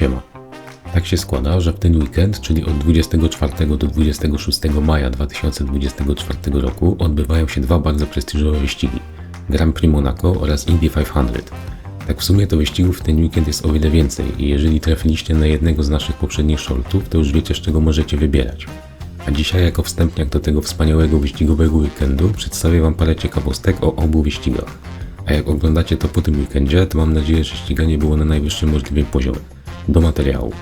Siema. Tak się składa, że w ten weekend, czyli od 24 do 26 maja 2024 roku odbywają się dwa bardzo prestiżowe wyścigi. Grand Prix Monaco oraz Indy 500. Tak w sumie to wyścigów w ten weekend jest o wiele więcej i jeżeli trafiliście na jednego z naszych poprzednich shortów, to już wiecie z czego możecie wybierać. A dzisiaj jako wstępniak do tego wspaniałego wyścigowego weekendu przedstawię Wam parę ciekawostek o obu wyścigach. A jak oglądacie to po tym weekendzie, to mam nadzieję, że ściganie było na najwyższym możliwym poziomie. Do materiału.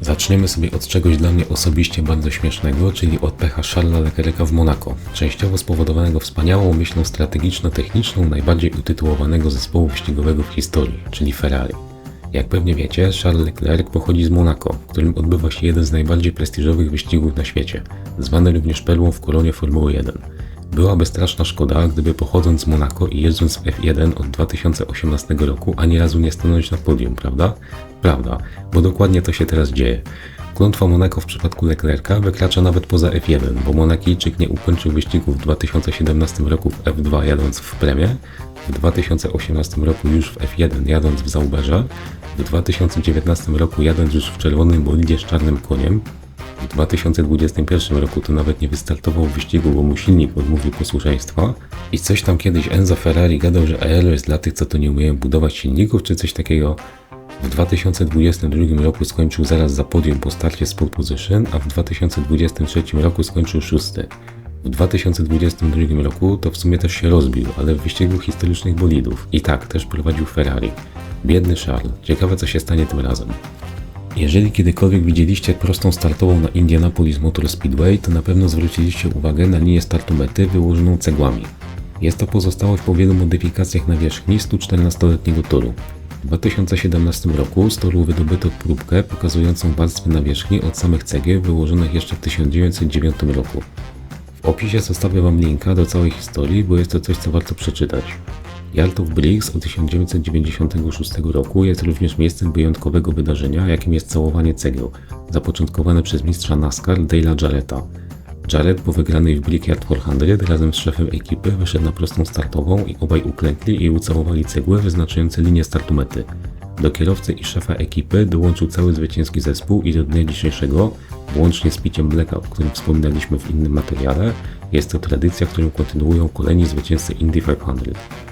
Zaczniemy sobie od czegoś dla mnie osobiście bardzo śmiesznego, czyli od pecha Charlesa Leclerca w Monako, częściowo spowodowanego wspaniałą myślą strategiczno-techniczną najbardziej utytułowanego zespołu wyścigowego w historii, czyli Ferrari. Jak pewnie wiecie, Charles Leclerc pochodzi z Monako, w którym odbywa się jeden z najbardziej prestiżowych wyścigów na świecie, zwany również perłą w koronie Formuły 1. Byłaby straszna szkoda, gdyby pochodząc z Monako i jeżdżąc w F1 od 2018 roku ani razu nie stanąć na podium, prawda? Prawda, bo dokładnie to się teraz dzieje. Klątwa Monako w przypadku Leclerca wykracza nawet poza F1, bo Monakijczyk nie ukończył wyścigu w 2017 roku w F2 jadąc w premie, w 2018 roku już w F1 jadąc w Zauberze, w 2019 roku jadąc już w czerwonym bolidzie z czarnym koniem, w 2021 roku to nawet nie wystartował w wyścigu, bo mu silnik odmówił posłuszeństwa. I coś tam kiedyś Enzo Ferrari gadał, że Aero jest dla tych, co to nie umieją budować silników, czy coś takiego. W 2022 roku skończył zaraz za podium po starcie z pole position, a w 2023 roku skończył szósty. W 2022 roku to w sumie też się rozbił, ale w wyścigu historycznych bolidów. I tak, też prowadził Ferrari. Biedny Charles. Ciekawe co się stanie tym razem. Jeżeli kiedykolwiek widzieliście prostą startową na Indianapolis Motor Speedway, to na pewno zwróciliście uwagę na linię startu mety wyłożoną cegłami. Jest to pozostałość po wielu modyfikacjach nawierzchni 114-letniego toru. W 2017 roku z toru wydobyto próbkę pokazującą warstwy nawierzchni od samych cegieł wyłożonych jeszcze w 1909 roku. W opisie zostawię Wam linka do całej historii, bo jest to coś, co warto przeczytać. Of Bricks od 1996 roku jest również miejscem wyjątkowego wydarzenia, jakim jest całowanie cegieł, zapoczątkowane przez mistrza NASCAR Dale'a Jarretta. Jarrett po wygranej w Brickyard 400 razem z szefem ekipy wyszedł na prostą startową i obaj uklękli i ucałowali cegły wyznaczające linię startu mety. Do kierowcy i szefa ekipy dołączył cały zwycięski zespół i do dnia dzisiejszego, włącznie z piciem mleka, o którym wspominaliśmy w innym materiale, jest to tradycja, którą kontynuują kolejni zwycięzcy Indy 500.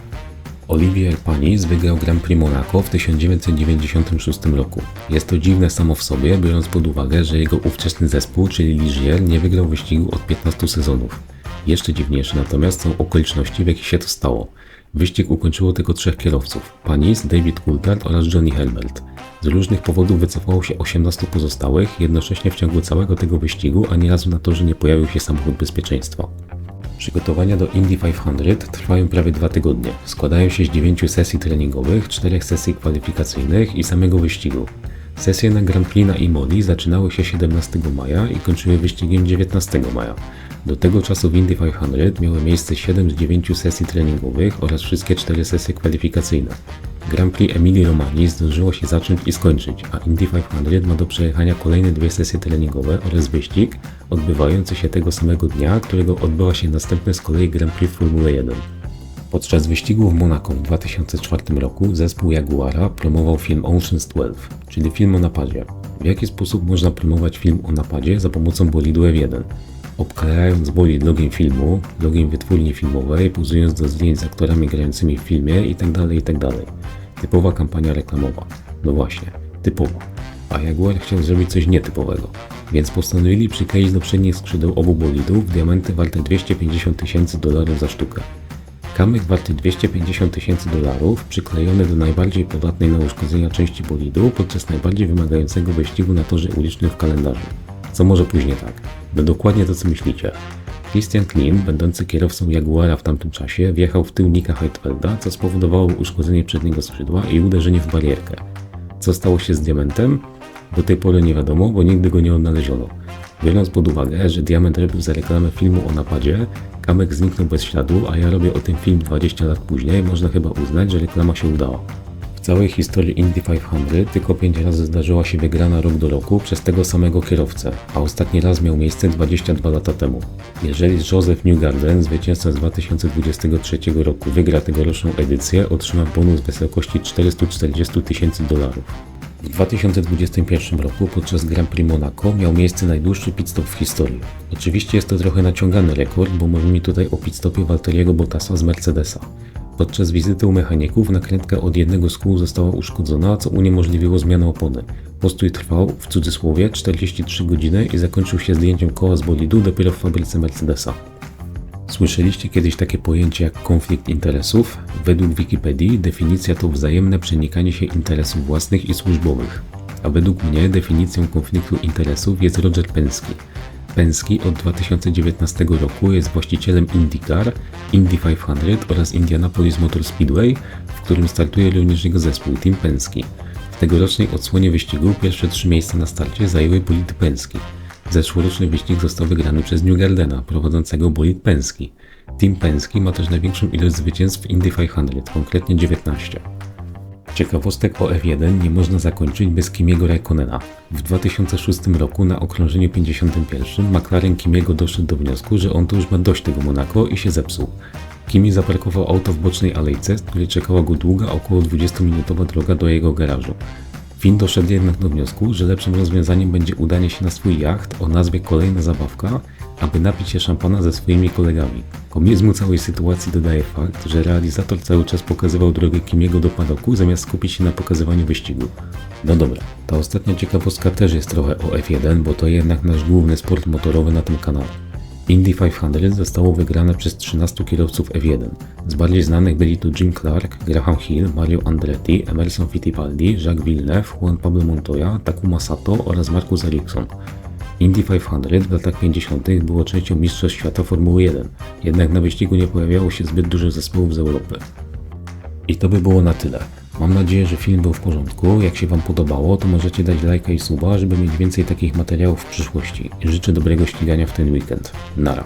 Olivier Panis wygrał Grand Prix Monaco w 1996 roku. Jest to dziwne samo w sobie, biorąc pod uwagę, że jego ówczesny zespół, czyli Ligier, nie wygrał wyścigu od 15 sezonów. Jeszcze dziwniejsze natomiast są okoliczności, w jakich się to stało. Wyścig ukończyło tylko trzech kierowców: Panis, David Coulthard oraz Johnny Herbert. Z różnych powodów wycofało się 18 pozostałych, jednocześnie w ciągu całego tego wyścigu ani razu na torze nie pojawił się samochód bezpieczeństwa. Przygotowania do Indy 500 trwają prawie dwa tygodnie. Składają się z 9 sesji treningowych, 4 sesji kwalifikacyjnych i samego wyścigu. Sesje na Grand Prix na Imoli zaczynały się 17 maja i kończyły wyścigiem 19 maja. Do tego czasu w Indy 500 miały miejsce 7 z 9 sesji treningowych oraz wszystkie 4 sesje kwalifikacyjne. Grand Prix Emilii Romani zdążyło się zacząć i skończyć, a Indy 500 ma do przejechania kolejne dwie sesje treningowe oraz wyścig odbywający się tego samego dnia, którego odbyła się następne z kolei Grand Prix Formuły 1. Podczas wyścigu w Monaco w 2004 roku zespół Jaguara promował film Ocean's 12, czyli film o napadzie. W jaki sposób można promować film o napadzie za pomocą bolidu F1? Obklejając bolid logiem filmu, logiem wytwórni filmowej, pozując do zdjęć z aktorami grającymi w filmie itd. itd. Typowa kampania reklamowa. No właśnie, typowa. A Jaguar chciał zrobić coś nietypowego, więc postanowili przykleić do przednich skrzydeł obu bolidów diamenty warte 250 tysięcy dolarów za sztukę. Kamyk warty 250 tysięcy dolarów przyklejony do najbardziej podatnej na uszkodzenia części bolidu podczas najbardziej wymagającego wyścigu na torze ulicznym w kalendarzu. Co może później tak? No dokładnie to co myślicie. Christian Klim, będący kierowcą Jaguara w tamtym czasie, wjechał w tył Nika Heidfelda, co spowodowało uszkodzenie przedniego skrzydła i uderzenie w barierkę. Co stało się z diamentem? Do tej pory nie wiadomo, bo nigdy go nie odnaleziono. Biorąc pod uwagę, że diament robił za reklamę filmu o napadzie, Kamek zniknął bez śladu, a ja robię o tym film 20 lat później, można chyba uznać, że reklama się udała. W całej historii Indy 500 tylko 5 razy zdarzyła się wygrana rok do roku przez tego samego kierowcę, a ostatni raz miał miejsce 22 lata temu. Jeżeli Joseph Newgarden, zwycięzca z 2023 roku, wygra tegoroczną edycję, otrzyma bonus w wysokości 440 tysięcy dolarów. W 2021 roku podczas Grand Prix Monaco miał miejsce najdłuższy pit stop w historii. Oczywiście jest to trochę naciągany rekord, bo mówimy tutaj o pit stopie Valtteriego Bottasa z Mercedesa. Podczas wizyty u mechaników nakrętka od jednego z kół została uszkodzona, co uniemożliwiło zmianę opony. Postój trwał, w cudzysłowie, 43 godziny i zakończył się zdjęciem koła z bolidu dopiero w fabryce Mercedesa. Słyszeliście kiedyś takie pojęcie jak konflikt interesów? Według Wikipedii definicja to wzajemne przenikanie się interesów własnych i służbowych. A według mnie definicją konfliktu interesów jest Roger Penske. Penske od 2019 roku jest właścicielem IndyCar, Indy 500 oraz Indianapolis Motor Speedway, w którym startuje również jego zespół Team Penske. W tegorocznej odsłonie wyścigu pierwsze trzy miejsca na starcie zajęły bolidy Penske. Zeszłoroczny wyścig został wygrany przez New Gardena, prowadzącego bolid Penske. Team Penske ma też największą ilość zwycięstw w Indy 500, konkretnie 19. Ciekawostek o F1 nie można zakończyć bez Kimiego Raikkonena. W 2006 roku na okrążeniu 51 McLaren Kimiego doszedł do wniosku, że on to już ma dość tego Monaco i się zepsuł. Kimi zaparkował auto w bocznej alejce, z której czekała go długa, około 20-minutowa droga do jego garażu. Finn doszedł jednak do wniosku, że lepszym rozwiązaniem będzie udanie się na swój jacht o nazwie Kolejna Zabawka, aby napić się szampana ze swoimi kolegami. Komizmu całej sytuacji dodaje fakt, że realizator cały czas pokazywał drogę Kimiego do padoku, zamiast skupić się na pokazywaniu wyścigu. No dobra, ta ostatnia ciekawostka też jest trochę o F1, bo to jednak nasz główny sport motorowy na tym kanale. Indy 500 zostało wygrane przez 13 kierowców F1. Z bardziej znanych byli tu Jim Clark, Graham Hill, Mario Andretti, Emerson Fittipaldi, Jacques Villeneuve, Juan Pablo Montoya, Takuma Sato oraz Marcus Ericsson. Indy 500 w latach 50. było częścią Mistrzostw Świata Formuły 1, jednak na wyścigu nie pojawiało się zbyt dużo zespołów z Europy. I to by było na tyle. Mam nadzieję, że film był w porządku. Jak się Wam podobało, to możecie dać lajka i suba, żeby mieć więcej takich materiałów w przyszłości. Życzę dobrego ścigania w ten weekend. Nara.